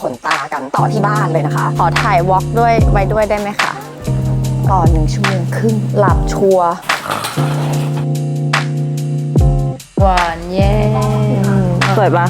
ขนตากันต่อที่บ้านเลยนะคะ ขอถ่ายวอล์กด้วยไว้ด้วยได้ไหมคะต่อหนึ่งชั่วโมงครึ่งหลับชัวร์หวานแย่สวยปะ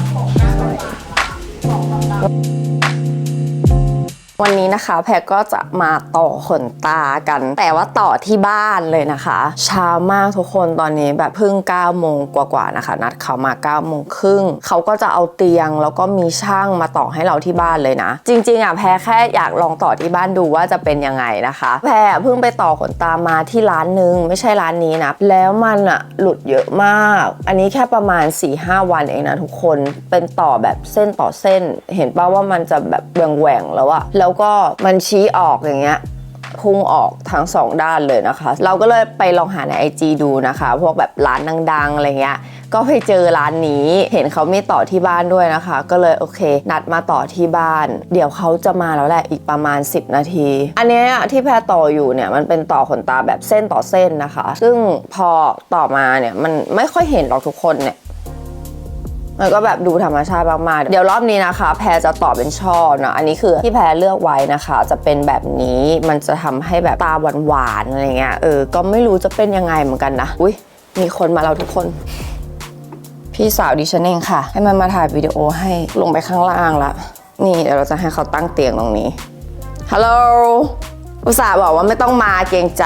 วันนี้นะคะแพรก็จะมาต่อขนตากัน แต่ว่าต่อที่บ้านเลยนะคะเช้ามากทุกคนตอนนี้แบบเพิ่ง9โมงกว่าๆนะคะ นัดเขามา9โมงครึ่งเขาก็จะเอาเตียงแล้วก็มีช่างมาต่อให้เราที่บ้านเลยนะ จริง ๆอะแพรแค่อยากลองต่อที่บ้านดูว่าจะเป็นยังไงนะคะ แพรเพิ่งไปต่อขนตามาที่ร้านนึง ไม่ใช่ร้านนี้นะแล้วมันอะหลุดเยอะมาก อันนี้แค่ประมาณ 4-5 วันเองนะทุกคนเป็นต่อแบบเส้นต่อเส้น เห็นป่าว่ามันจะแบบแหว่งๆแล้วอะแล้วแล้วก็มันชี้ออกอย่างเงี้ยพุ่งออกทั้งสองด้านเลยนะคะ เราก็เลยไปลองหาใน IG ดูนะคะ พวกแบบร้านดังๆอะไรเงี้ย ก็ไปเจอร้านนี้ เห็นเขามีต่อที่บ้านด้วยนะคะ ก็เลยโอเค นัดมาต่อที่บ้าน เดี๋ยวเขาจะมาแล้วแหละอีกประมาณ 10 นาที อันเนี้ยที่แพรต่ออยู่เนี่ยมันเป็นต่อขนตาแบบเส้นต่อเส้นนะคะ ซึ่งพอต่อมาเนี่ยมันไม่ค่อยเห็นหรอกทุกคนเนี่ย มันก็แบบดูธรรมชาติมากๆ เดี๋ยวรอบนี้นะคะ แพรจะต่อเป็นช่อนะอันนี้คือที่แพรเลือกไว้นะคะ จะเป็นแบบนี้มันจะทำให้แบบตาหวานๆอะไรเงี้ยเออก็ไม่รู้จะเป็นยังไงเหมือนกันนะอุ้ยมีคนมาแล้วทุกคน พี่สาวดิฉันเองค่ะ ให้มันมาถ่ายวิดีโอให้ลงไปข้างล่างละนี่เดี๋ยวเราจะให้เขาตั้งเตียงตรงนี้ฮัลโหลอุตส่าห์บอกว่าไม่ต้องมาเกรงใจ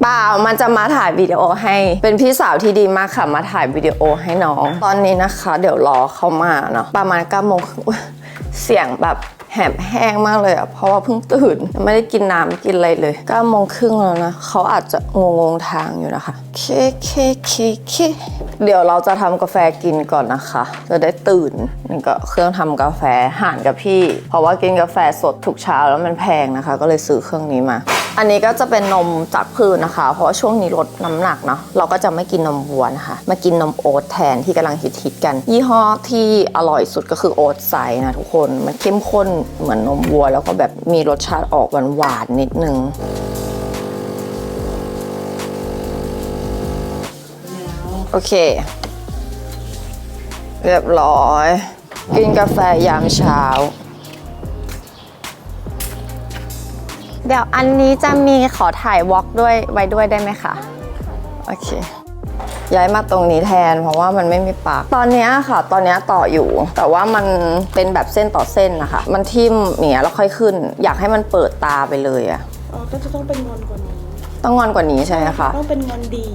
เปล่ามันจะมาถ่ายวิดีโอให้ เป็นพี่สาวที่ดีมากค่ะ มาถ่ายวิดีโอให้น้อง ตอนนี้นะคะ เดี๋ยวรอเขามาเนาะ ประมาณเก้าโมงครึ่งเสียงแบบแหบแห้งมากเลยอะเพราะว่าเพิ่งตื่น ไม่ได้กินน้ำกินอะไรเลยเก้าโมงครึ่งแล้วนะ เขาอาจจะงงงทางอยู่นะคะเคเคเคเคเดี๋ยวเราจะทำกาแฟกินก่อนนะคะ จะได้ตื่นนี่ก็เครื่องทำกาแฟห่านกับพี่ เพราะว่ากินกาแฟสดทุกเช้าแล้วมันแพงนะคะ ก็เลยซื้อเครื่องนี้มา อันนี้ก็จะเป็นนมจากพืชนะคะ เพราะว่าช่วงนี้ลดน้ำหนักเนาะเราก็จะไม่กินนมวัวนะคะมากินนมโอ๊ตแทนที่กำลังฮิตๆกัน ยี่ห้อที่อร่อยสุดก็คือโอ๊ตไซนะทุกคนมันเข้มข้นเหมือนนมวัว แล้วก็แบบมีรสชาติออกหวานๆนิดนึง โอเค เรียบร้อย กินกาแฟยามเช้า เดี๋ยวอันนี้จะมีขอถ่ายวอล์กด้วยไว้ด้วยได้ไหมคะ โอเคย้ายมาตรงนี้แทนเพราะว่ามันไม่มีปลั๊กตอนเนี้ยค่ะ ตอนเนี้ยต่ออยู่ แต่ว่ามันเป็นแบบเส้นต่อเส้นนะคะ มันทิ่มอย่างเนี้ยแล้วค่อยขึ้น อยากให้มันเปิดตาไปเลยอะอ๋อก็จะต้องเป็นงอนกว่านี้ ต้องงอนกว่านี้ใช่ไหมคะ ต้องเป็นงอนดี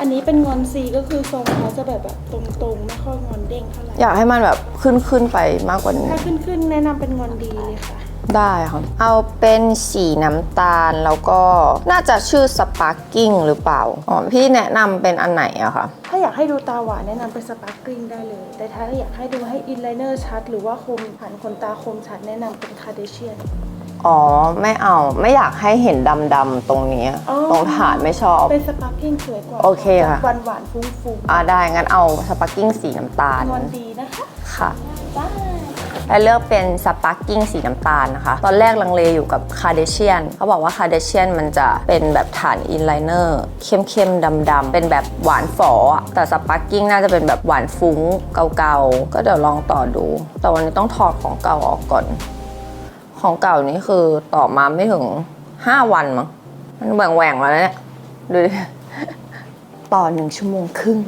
อันนี้เป็นงอนซีก็คือทรงเขาจะแบบแบบตรงๆ ไม่ค่อยงอนเด้งเท่าไหร่ อยากให้มันแบบขึ้นขึ้นไปมากกว่านี้ ถ้าขึ้นขึ้นๆแนะนำเป็นงอนดีเลยค่ะ ได้ค่ะเอาเป็นสีน้ำตาลแล้วก็น่าจะชื่อสปาร์กิ้งหรือเปล่า อ๋อ พี่แนะนำเป็นอันไหนอะคะถ้าอยากให้ดูตาหวานแนะนำเป็นสปาร์กลิงได้เลย แต่ถ้าอยากให้ดูให้อินไลเนอร์ชัด หรือว่าคมผ่านขนตาคมชัดแนะนำเป็นคาเดเชียน อ๋อไม่เอาไม่อยากให้เห็นดำๆตรงนี้ อ๋อ ตรงฐานไม่ชอบ เป็นสปาร์กลิงสวยกว่าโอเคค่ะ หวานหวานๆฟุ้งฟุ้งอ่าได้งั้นเอาสปาร์กิ้งสีน้ำตาลงอนดีนะคะค่ะได้และเลือกเป็นสปาร์กิ้งสีน้ำตาลนะคะ ตอนแรกลังเลอยู่กับคาเดเชียนเขาบอกว่าคาเดเชียนมันจะเป็นแบบฐานอินไลเนอร์เข้มๆดำๆเป็นแบบหวานฝออะแต่สปาร์กิ้งน่าจะเป็นแบบหวานฟุ้งเก่าๆก็เดี๋ยวลองต่อดู แต่วันนี้ต้องถอดของเก่าออกก่อน ของเก่านี้คือต่อมาไม่ถึง5วันมั้งมันแหว่งๆมาแล้วเนี่ยดูดิต่อหนึ่งชั่วโมงครึ่ง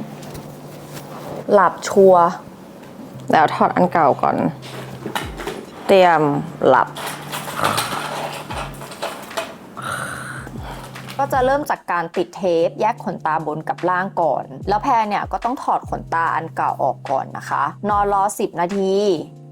หลับชัวร์แล้วถอดอันเก่าก่อน เตรียมหลับ ก็จะเริ่มจากการติดเทป แยกขนตาบนกับล่างก่อน แล้วแพรเนี่ยก็ต้องถอดขนตาอันเก่าออกก่อนนะคะ นอนรอ 10 นาที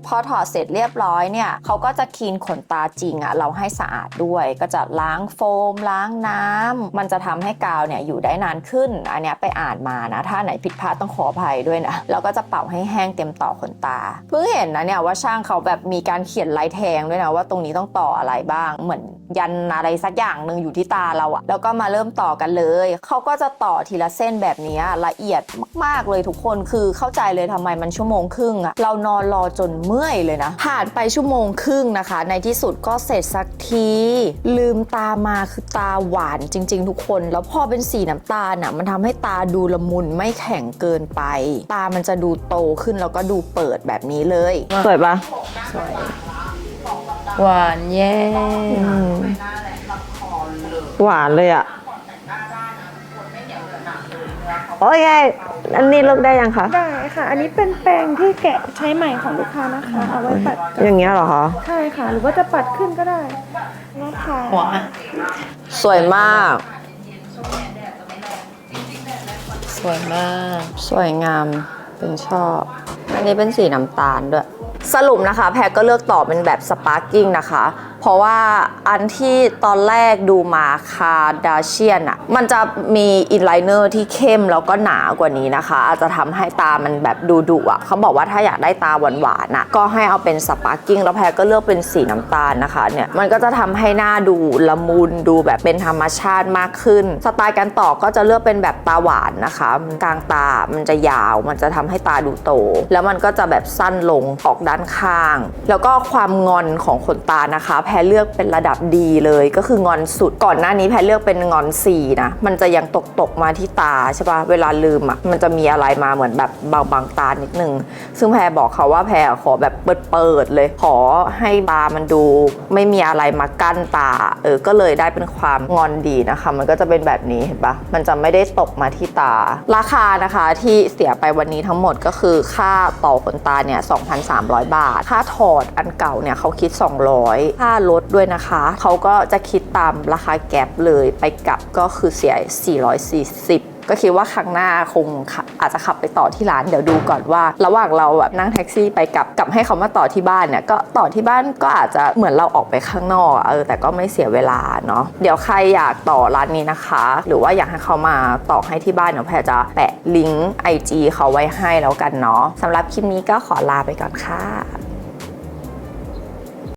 พอถอดเสร็จเรียบร้อยเนี่ยเขาก็จะคีนขนตาจริงอะเราให้สะอาดด้วย ก็จะล้างโฟม ล้างน้ำมันจะทำให้กาวเนี่ยอยู่ได้นานขึ้น อันนี้ไปอ่านมานะ ถ้าไหนผิดพลาดต้องขออภัยด้วยนะแล้วก็จะเป่าให้แห้งเต็มต่อขนตา เพิ่งเห็นนะเนี่ยว่าช่างเขาแบบมีการเขียนลายแทงด้วยนะว่าตรงนี้ต้องต่ออะไรบ้างเหมือนยันอะไรสักอย่างหนึ่งอยู่ที่ตาเราอะแล้วก็มาเริ่มต่อกันเลยเขาก็จะต่อทีละเส้นแบบนี้ละเอียดมากๆเลยทุกคนคือเข้าใจเลยทำไมมันชั่วโมงครึ่งอะเรานอนรอจนเมื่อยเลยนะผ่านไปชั่วโมงครึ่งนะคะ ในที่สุดก็เสร็จสักที ลืมตามาคือตาหวานจริง ๆ ทุกคน แล้วพอเป็นสีน้ำตาลอะมันทำให้ตาดูละมุนไม่แข็งเกินไป ตามันจะดูโตขึ้นแล้วก็ดูเปิดแบบนี้เลยสวยปะหวานเย่หวานเลยอะ โอ้ยไงอันนี้เลิกได้ยังคะ ได้ค่ะ อันนี้เป็นแปรงที่แกะใช้ใหม่ของลูกค้านะคะ เอาไว้ปัดกับอย่างเงี้ยเหรอคะ ใช่ค่ะ หรือว่าจะปัดขึ้นก็ได้นะคะหวานสวยมาก สวยมาก สวยงามเป็นชอบ อันนี้เป็นสีน้ำตาลด้วย สรุปนะคะ แพรก็เลือกต่อเป็นแบบสปาร์กิ้งนะคะ เพราะว่าอันที่ตอนแรกดูมาคาดาเชียนอะมันจะมีอินไลเนอร์ที่เข้มแล้วก็หนากว่านี้นะคะ อาจจะทำให้ตามันแบบดูดุอะเขาบอกว่าถ้าอยากได้ตาหวานๆอะก็ให้เอาเป็นสปาร์กิ้งแล้วแพรก็เลือกเป็นสีน้ำตาลนะคะเนี่ยมันก็จะทำให้หน้าดูละมุนดูแบบเป็นธรรมชาติมากขึ้น สไตล์การต่อก็จะเลือกเป็นแบบตาหวานนะคะ กลางตามันจะยาว มันจะทำให้ตาดูโต แล้วมันก็จะแบบสั้นลงออกด้านข้าง แล้วก็ความงอนของขนตานะคะแพพรเลือกเป็นระดับดีเลยก็คืองอนสุดก่อนหน้านี้แพรเลือกเป็นงอน4นะมันจะยังตกตกมาที่ตาใช่ปะเวลาลืมอะมันจะมีอะไรมาเหมือนแบบบางบางตานิดนึง ซึ่งแพรบอกเขาว่าแพรขอแบบเปิดๆเลย ขอให้ตามันดู ไม่มีอะไรมากั้นตาเออก็เลยได้เป็นความงอนดีนะคะ มันก็จะเป็นแบบนี้เห็นปะมันจะไม่ได้ตกมาที่ตา ราคานะคะที่เสียไปวันนี้ทั้งหมดก็คือค่าต่อขนตาเนี่ย2,300 บาท ค่าถอดอันเก่าเนี่ยเขาคิด 200ค่ารถด้วยนะคะ เขาก็จะคิดตามราคาแก๊ปเลยไปกลับก็คือเสีย 440ก็คิดว่าครั้งหน้าคงอาจจะขับไปต่อที่ร้านเดี๋ยวดูก่อนว่า ระหว่างเราแบบนั่งแท็กซี่ไปกลับกลับให้เขามาต่อที่บ้านเนี่ยก็ต่อที่บ้านก็อาจจะเหมือนเราออกไปข้างนอกเออแต่ก็ไม่เสียเวลาเนาะเดี๋ยวใครอยากต่อร้านนี้นะคะ หรือว่าอยากให้เขามาต่อให้ที่บ้านเดี๋ยวแพรจะแปะลิงก์ IG เขาไว้ให้แล้วกันเนาะสำหรับคลิปนี้ก็ขอลาไปก่อนค่ะ